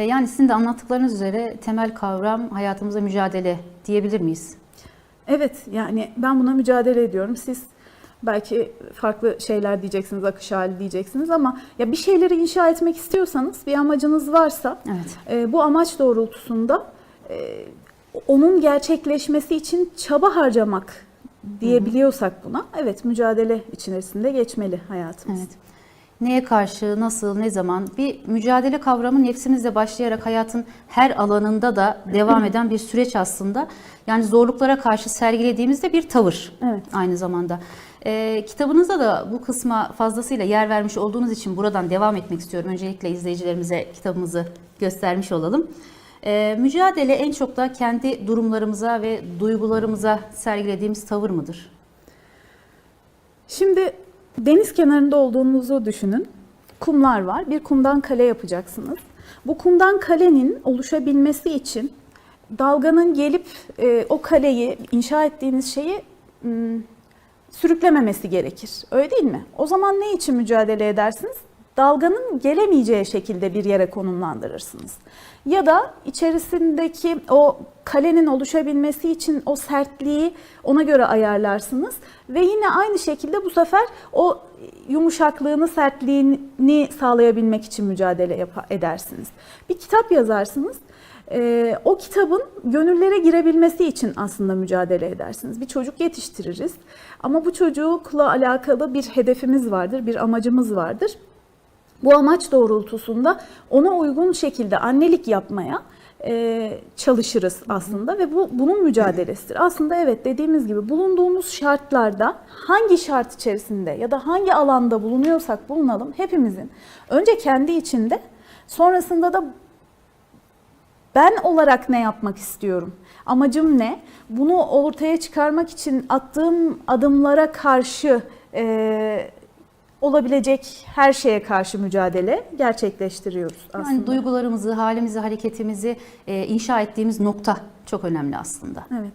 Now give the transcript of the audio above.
E, Yani sizin de anlattıklarınız üzere temel kavram hayatımıza mücadele diyebilir miyiz? Evet yani ben buna mücadele ediyorum. Siz belki farklı şeyler diyeceksiniz, akış hali diyeceksiniz ama ya bir şeyleri inşa etmek istiyorsanız, bir amacınız varsa Evet. e, bu amaç doğrultusunda e, onun gerçekleşmesi için çaba harcamak diyebiliyorsak buna evet mücadele içerisinde geçmeli hayatımız. Evet. Neye karşı, nasıl, ne zaman? Bir mücadele kavramı nefsimizle başlayarak hayatın her alanında da devam eden bir süreç aslında. Yani zorluklara karşı sergilediğimizde bir tavır Evet. aynı zamanda. Ee, kitabınızda da bu kısma fazlasıyla yer vermiş olduğunuz için buradan devam etmek istiyorum. Öncelikle izleyicilerimize kitabımızı göstermiş olalım. Ee, mücadele en çok da kendi durumlarımıza ve duygularımıza sergilediğimiz tavır mıdır? Şimdi deniz kenarında olduğunuzu düşünün. Kumlar var. Bir kumdan kale yapacaksınız. Bu kumdan kalenin oluşabilmesi için dalganın gelip e, o kaleyi, inşa ettiğiniz şeyi m, sürüklememesi gerekir. Öyle değil mi? O zaman ne için mücadele edersiniz? Dalganın gelemeyeceği şekilde bir yere konumlandırırsınız. Ya da içerisindeki o kalenin oluşabilmesi için o sertliği ona göre ayarlarsınız ve yine aynı şekilde bu sefer o yumuşaklığını, sertliğini sağlayabilmek için mücadele edersiniz. Bir kitap yazarsınız. Ee, o kitabın gönüllere girebilmesi için aslında mücadele edersiniz. Bir çocuk yetiştiririz ama bu çocukla alakalı bir hedefimiz vardır, bir amacımız vardır. Bu amaç doğrultusunda ona uygun şekilde annelik yapmaya e, çalışırız aslında ve bu bunun mücadelesidir. Aslında evet dediğimiz gibi bulunduğumuz şartlarda hangi şart içerisinde ya da hangi alanda bulunuyorsak bulunalım hepimizin önce kendi içinde sonrasında da ben olarak ne yapmak istiyorum? Amacım ne? Bunu ortaya çıkarmak için attığım adımlara karşı e, olabilecek her şeye karşı mücadele gerçekleştiriyoruz aslında. Yani duygularımızı, halimizi, hareketimizi e, inşa ettiğimiz nokta çok önemli aslında. Evet.